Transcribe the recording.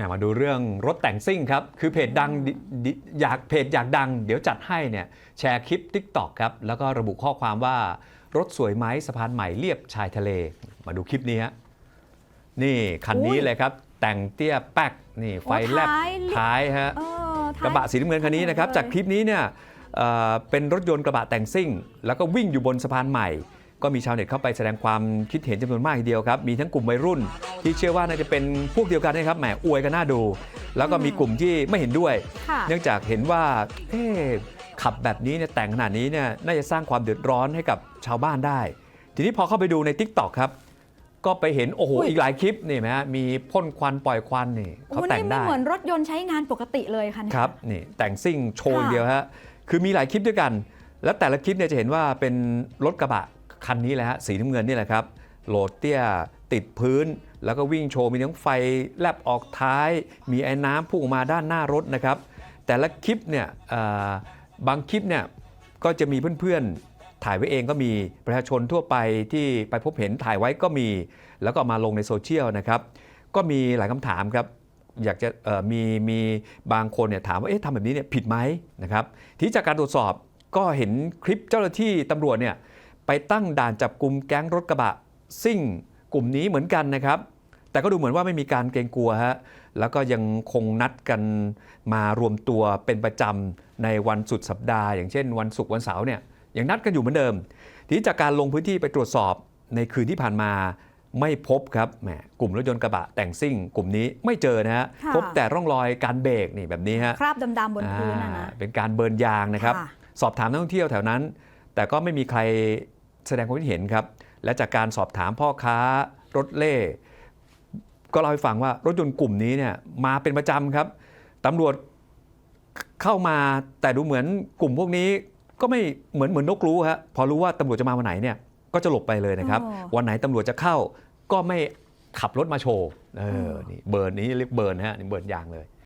แหมมาดูเรื่องรถแต่งซิ่งครับ คือเพจดังดิดิอยากเพจอยากดัง เดี๋ยวจัดให้เนี่ยแชร์คลิป t ิ k t o k ครับ แล้วก็ระบุข้อความว่ารถสวยไหมสะพานใหม่เรียบชายทะเล มาดูคลิปนี้ฮะนี่คันนี้อุ้ยเลยครับ แต่งเตี้ยแป๊กนี่ไฟแลบท้ายท้ายฮะเออท้ายกระบะสีน้ำเงินคันนี้นะครับเลยจากคลิปนี้เนี่ยเอ่อเป็นรถยนต์กระบะแต่งซิ่ง แล้วก็วิ่งอยู่บนสะพานใหม่ ก็มีชาวเน็ตเข้าไปแสดงความคิดเห็นจำนวนมากทีเดียวครับ มีทั้งกลุ่มวัยรุ่น ที่เชื่อว่าน่าจะเป็นพวกเดียวกันนะครับ แหมอวยกันน่าดู แล้วก็มีกลุ่มที่ไม่เห็นด้วยค่ะเนื่องจากเห็นว่าเอ๊ะขับแบบนี้เนี่ยแต่งขนาดนี้เนี่ยน่าจะสร้างความเดือดร้อนให้กับชาวบ้านได้ ทีนี้พอเข้าไปดูใน t ิ k t o k ครับก็ไปเห็นโอ้โหอุ้ยอีกหลายคลิปนี่ไหมฮะมีพ่นควันปล่อยควันนี่โอ้เขาโหแต่งนี่ไม่ได้เหมือนรถยนต์ใช้งานปกติเลยค่ะเนี่ยครับนี่แต่งซิ่งโชว์อค่ะย่างเดียวฮะคือมีหลายคลิปด้วยกัน แล้วแต่ละคลิปเนี่ยจะเห็นว่าเป็นรถกระบะ คันนี้แหละฮะสีน้ำเงินนี่แหละครับโหลดเตี้ยติดพื้น แล้วก็วิ่งโชว์มีทั้งไฟแลบออกท้าย มีไอ้น้ำพุ่งออกมาด้านหน้ารถนะครับ แต่ละคลิปเนี่ยบางคลิปเนี่ยก็จะมีเพื่อนๆถ่ายไว้เองก็มีประชาชนทั่วไปที่ไปพบเห็นถ่ายไว้ก็มี แล้วก็มาลงในโซเชียลนะครับก็มีหลายคำถามครับอยากจะมีมีบางคนเนี่ยถามว่าเอ๊ะทำแบบนี้เนี่ยผิดไหมนะครับที่จากการตรวจสอบก็เห็นคลิปเจ้าหน้าที่ตำรวจเนี่ย ไปตั้งด่านจับกลุ่มแก๊งรถกระบะซิ่งกลุ่มนี้เหมือนกันนะครับ แต่ก็ดูเหมือนว่าไม่มีการเกรงกลัวฮะแล้วก็ยังคงนัดกันมารวมตัวเป็นประจำในวันสุดสัปดาห์ อย่างเช่น วันศุกร์วันเสาร์เนี่ยยังนัดกันอยู่เหมือนเดิม ทีนี้จากการลงพื้นที่ไปตรวจสอบในคืนที่ผ่านมาไม่พบครับแหมกลุ่มรถยนต์กระบะแต่งซิ่ง กลุ่มนี้ไม่เจอนะฮะค่ะพบแต่ร่องรอยการเบรกนี่แบบนี้ฮะคราบดำๆบนพื้นนะนะอ่าเป็นการเบิร์นยางนะครับค่ะสอบถามนักท่องเที่ยวแถวนั้น แต่ก็ไม่มีใคร แสดงความคิดเห็นครับ และจากการสอบถามพ่อค้ารถเล่ ก็เล่าให้ฟังว่ารถยนต์กลุ่มนี้เนี่ยมาเป็นประจำครับตำรวจเข้ามาแต่ดูเหมือนกลุ่มพวกนี้ก็ไม่เหมือนเหมือนนกรู้ฮะพอรู้ว่าตำรวจจะมาวันไหนเนี่ยก็จะหลบไปเลยนะครับอ๋อวันไหนตำรวจจะเข้าก็ไม่ขับรถมาโชว์เอออนี่เบิร์นนี้เรียกเบิร์นฮะนี่เบิร์นยางเลย